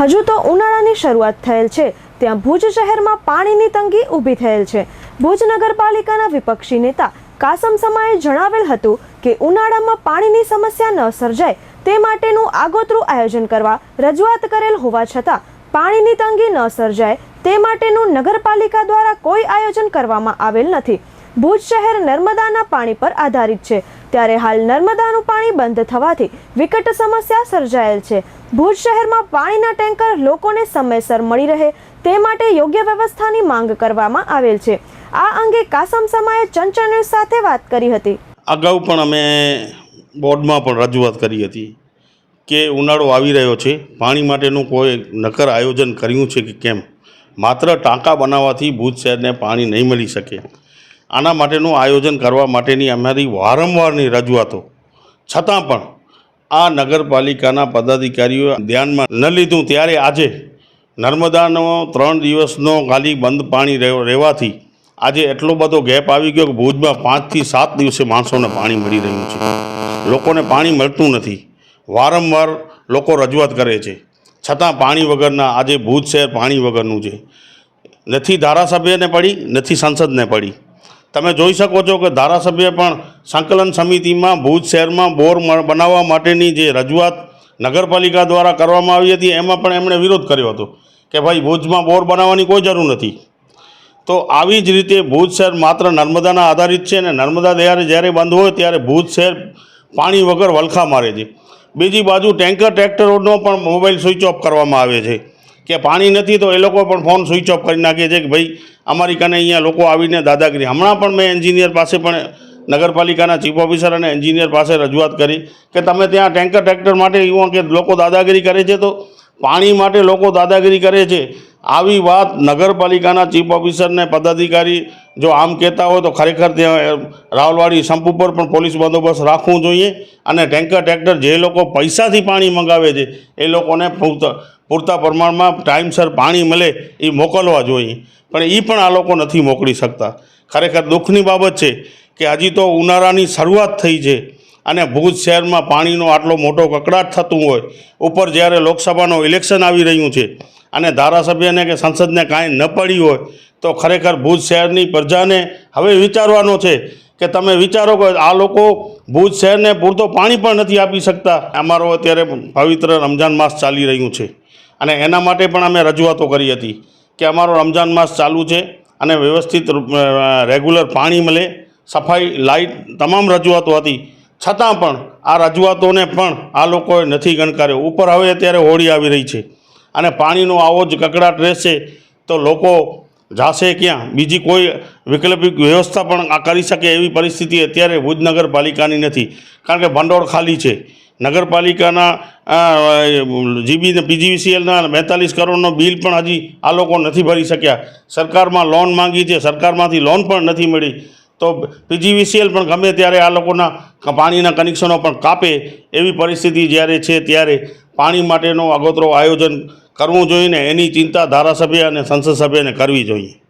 હજુ તો ઉનાળાની શરૂઆત થયેલ છે. ત્યાં ભુજ શહેરમાં પાણીની તંગી ઊભી થયેલ છે. ભુજ નગરપાલિકાના વિપક્ષી નેતા કાસમ સમાએ જણાવેલ હતું કે ઉનાળામાં પાણીની સમસ્યા ન સર્જાય તે માટેનું આગોતરું આયોજન કરવા રજૂઆત કરેલ હોવા છતાં પાણીની તંગી ન સર્જાય તે માટેનું નગરપાલિકા દ્વારા કોઈ આયોજન કરવામાં આવેલ નથી. ભુજ શહેર નર્મદાના પાણી પર આધારિત છે. ત્યારે હાલ નર્મદાનું પાણી બંધ થવાથી વિકટ સમસ્યા સર્જાયેલ છે. ભુજ શહેરમાં પાણીના ટેન્કર લોકોને સમયસર મળી રહે તે માટે યોગ્ય વ્યવસ્થાની માંગ કરવામાં આવેલ છે. આ અંગે કાસમ સમાએ ચંચળ સાથે વાત કરી હતી. અગાઉ પણ અમે બોર્ડમાં પણ રજૂઆત કરી હતી કે ઉનાળો આવી રહ્યો છે. પાણી માટેનું કોઈ નક્કર આયોજન કર્યું છે કે કેમ? માત્ર ટાંકા બનાવવાથી ભુજ શહેરને પાણી નહીં મળી શકે. આના માટેનું આયોજન કરવા માટેની અમારી વારંવારની રજૂઆતો. છતાં પણ આ નગરપાલિકાના પદાધિકારીઓ ધ્યાનમાં ન લીધું ત્યારે આજે નર્મદાનો ત્રણ દિવસનો ખાલી બંધ પાણી રહેવાથી આજે એટલો બધો ગેપ આવી ગયો કે ભુજમાં પાંચથી સાત દિવસે માણસોને પાણી મળી રહ્યું છે. લોકોને પાણી મળતું નથી. વારંવાર લોકો રજૂઆત કરે છે. છતાં પાણી વગરના આજે ભુજ શહેર પાણી વગરનું છે. નથી ધારાસભ્યને પડી, નથી સંસદને પડી. તમે જોઈ શકો છો કે ધારાસભ્ય પણ સંકલન સમિતિમાં ભુજ શહેરમાં બોર બનાવવા માટેની જે રજૂઆત નગરપાલિકા દ્વારા કરવામાં આવી હતી, એમાં પણ એમણે વિરોધ કર્યો હતો કે ભાઈ, ભુજમાં બોર બનાવવાની કોઈ જરૂર નથી. તો આવી જ રીતે ભુજ શહેર માત્ર નર્મદાના આધારિત છે ને નર્મદા દયારે જ્યારે બંધ હોય ત્યારે ભુજ શહેર પાણી વગર વલખા મારે છે. બીજી બાજુ ટેન્કર, ટ્રેક્ટરોનો પણ મોબાઈલ સ્વિચ ઓફ કરવામાં આવે છે. કે પાણી નથી તો એ લોકો પણ ફોન સ્વિચ ઓફ કરી નાખે છે કે ભાઈ, અમારી કાને અહીંયા લોકો આવીને દાદાગીરી. હમણાં પણ મેં એન્જિનિયર પાસે પણ નગરપાલિકાના ચીફ ઓફિસર અને એન્જિનિયર પાસે રજૂઆત કરી કે તમે ત્યાં ટેન્કર ટ્રેક્ટર માટે એવું કે લોકો દાદાગીરી કરે છે તો પાણી માટે લોકો દાદાગીરી કરે છે. આવી વાત નગરપાલિકાના ચીફ ઓફિસરને પદાધિકારી જો આમ કહેતા હોય તો ખરેખર ત્યાં રાવલવાડી સંપ ઉપર પણ પોલીસ બંદોબસ્ત રાખવું જોઈએ અને ટેન્કર ટ્રેક્ટર જે લોકો પૈસાથી પાણી મંગાવે છે એ લોકોને પૂરતા પ્રમાણમાં ટાઈમસર પાણી મળે એ મોકલવા જોઈએ. પણ એ પણ આ લોકો નથી મોકલી શકતા. ખરેખર દુઃખની બાબત છે કે હજી તો ઉનાળાની શરૂઆત થઈ છે અને ભુજ શહેરમાં પાણીનો આટલો મોટો કકડાટ થતું હોય, ઉપર જ્યારે લોકસભાનું ઇલેક્શન આવી રહ્યું છે અને ધારાસભ્યને કે સંસદને કાંઈ ન પડી હોય, તો ખરેખર ભુજ શહેરની પ્રજાને હવે વિચારવાનો છે કે તમે વિચારો કે આ લોકો ભુજ શહેરને પૂરતો પાણી પણ નથી આપી શકતા. અમારો અત્યારે પવિત્ર રમજાન માસ ચાલી રહ્યું છે. અને એના માટે પણ અમે રજૂઆતો કરી હતી કે અમારો રમજાન માસ ચાલુ છે અને વ્યવસ્થિત રેગ્યુલર પાણી મળે, સફાઈ લાઇટ તમામ રજૂઆતો હતી. છતાં પણ આ રજૂઆતોને પણ આ લોકોએ નથી ગણકાર્યો. ઉપર હવે અત્યારે હોળી આવી રહી છે. અને પાણીનો આવો જ કકડાટ રહેશે તો લોકો જાશે ક્યાં? બીજી કોઈ વૈકલ્પિક વ્યવસ્થા પણ આ કરી શકે એવી પરિસ્થિતિ અત્યારે ભુજ નગરપાલિકાની નથી. કારણ કે ભંડોળ ખાલી છે. નગરપાલિકાના જીબી પીજીવીસીએલના બેતાલીસ કરોડનો બિલ પણ હજી આ લોકો નથી ભરી શક્યા. સરકારમાં લોન માંગી છે. સરકારમાંથી લોન પણ નથી મળી. તો પીજીવીસીએલ પણ ગમે ત્યારે આ લોકોના પાણીના કનેક્શનો પણ કાપે એવી પરિસ્થિતિ જ્યારે છે ત્યારે પાણી માટેનો આગોતરો આયોજન કરવું જોઈએ ને એની ચિંતા ધારાસભ્ય અને સંસદ સભ્યને કરવી જોઈએ.